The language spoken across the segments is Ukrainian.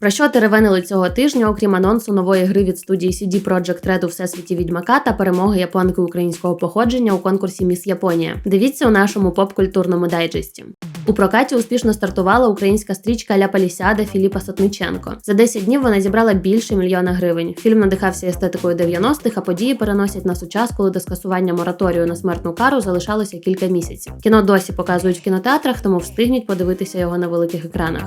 Про що теревенили цього тижня, окрім анонсу нової гри від студії CD Projekt Red у всесвіті відьмака та перемоги японки українського походження у конкурсі Міс Японія. Дивіться у нашому поп-культурному дайджесті. У прокаті успішно стартувала українська стрічка Ля Палісяда Філіпа Сотниченко. За 10 днів вона зібрала більше мільйона гривень. Фільм надихався естетикою 90-х, а події переносять на сучас, коли до скасування мораторію на смертну кару залишалося кілька місяців. Кіно досі показують в кінотеатрах, тому встигніть подивитися його на великих екранах.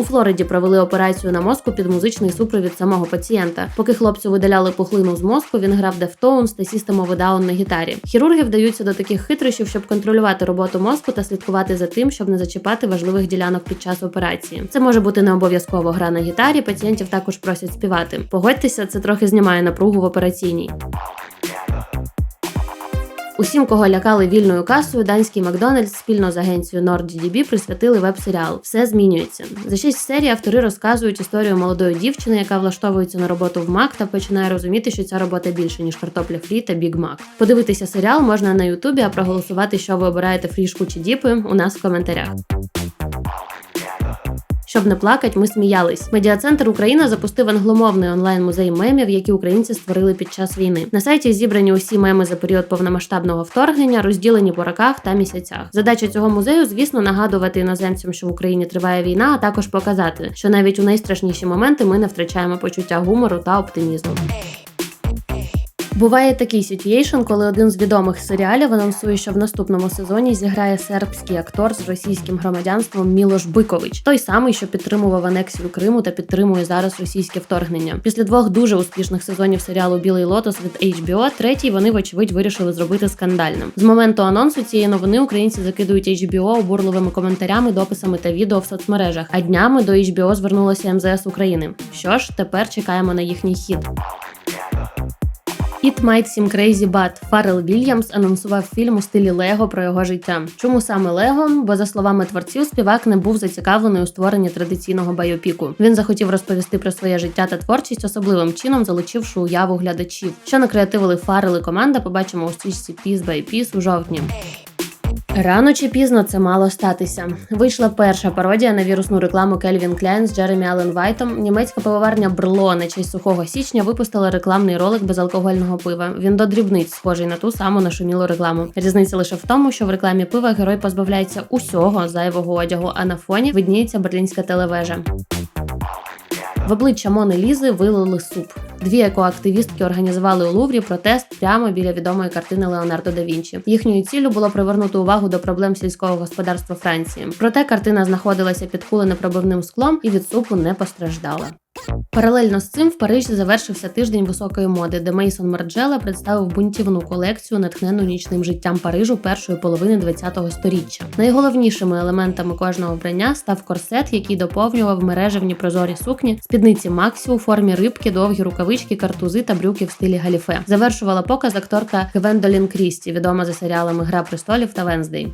У Флориді провели операцію на мозку під музичний супровід самого пацієнта. Поки хлопцю видаляли пухлину з мозку, він грав Deftones та System of a Down на гітарі. Хірурги вдаються до таких хитрощів, щоб контролювати роботу мозку та слідкувати за тим, щоб не зачіпати важливих ділянок під час операції. Це може бути не обов'язково гра на гітарі. Пацієнтів також просять співати. Погодьтеся, це трохи знімає напругу в операційній. Усім, кого лякали вільною касою, данський Макдональдс спільно з агенцією NordDB присвятили веб-серіал. Все змінюється. За шість серій автори розказують історію молодої дівчини, яка влаштовується на роботу в Мак та починає розуміти, що ця робота більше ніж картопля фрі та Біг Мак. Подивитися серіал можна на Ютубі, а проголосувати, що ви обираєте фрішку чи діпи, у нас в коментарях. Щоб не плакать, ми сміялись. Медіа-центр Україна запустив англомовний онлайн-музей мемів, які українці створили під час війни. На сайті зібрані усі меми за період повномасштабного вторгнення, розділені по роках та місяцях. Задача цього музею, звісно, нагадувати іноземцям, що в Україні триває війна, а також показати, що навіть у найстрашніші моменти ми не втрачаємо почуття гумору та оптимізму. Буває такий ситуейшн, коли один з відомих серіалів анонсує, що в наступному сезоні зіграє сербський актор з російським громадянством Мілош Бикович, той самий, що підтримував анексію Криму та підтримує зараз російське вторгнення. Після двох дуже успішних сезонів серіалу Білий Лотос від HBO, третій вони, вочевидь, вирішили зробити скандальним. З моменту анонсу цієї новини українці закидують HBO обурливими коментарями, дописами та відео в соцмережах. А днями до HBO звернулося МЗС України. Що ж, тепер чекаємо на їхній хід. It Might Seem Crazy But Фаррел Вільямс анонсував фільм у стилі Лего про його життя. Чому саме Лего? Бо за словами творців, співак не був зацікавлений у створенні традиційного байопіку. Він захотів розповісти про своє життя та творчість особливим чином, залучивши уяву глядачів. Що накреативили Фаррел і команда, побачимо у стрічці Piece by Piece у жовтні. Рано чи пізно це мало статися. Вийшла перша пародія на вірусну рекламу Кельвін Кляйн з Джеремі Аллен Вайтом. Німецька пивоварня Брло на честь сухого січня випустила рекламний ролик безалкогольного пива. Він до дрібниць схожий на ту саму нашумілу рекламу. Різниця лише в тому, що в рекламі пива герой позбавляється усього зайвого одягу, а на фоні видніється берлінська телевежа. В обличчя Мони Лізи вилили суп. Дві екоактивістки організували у Луврі протест прямо біля відомої картини Леонардо да Вінчі. Їхньою ціллю було привернути увагу до проблем сільського господарства Франції. Проте картина знаходилася під куленепробивним склом і від супу не постраждала. Паралельно з цим в Парижі завершився тиждень високої моди, де Мейсон Марджела представив бунтівну колекцію, натхнену нічним життям Парижу першої половини ХХ століття. Найголовнішими елементами кожного вбрання став корсет, який доповнював мережевні прозорі сукні, спідниці Максі у формі рибки, довгі рукавички, картузи та брюки в стилі галіфе. Завершувала показ акторка Гвендолін Крісті, відома за серіалами Гра престолів та Венздей.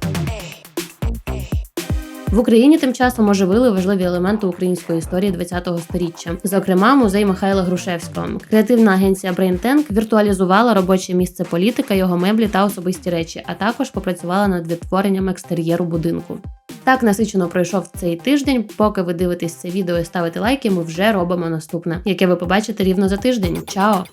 В Україні тим часом оживили важливі елементи української історії ХХ століття, зокрема, музей Михайла Грушевського. Креативна агенція BrainTank віртуалізувала робоче місце політика, його меблі та особисті речі, а також попрацювала над відтворенням екстер'єру будинку. Так насичено пройшов цей тиждень. Поки ви дивитесь це відео і ставите лайки, ми вже робимо наступне, яке ви побачите рівно за тиждень. Чао!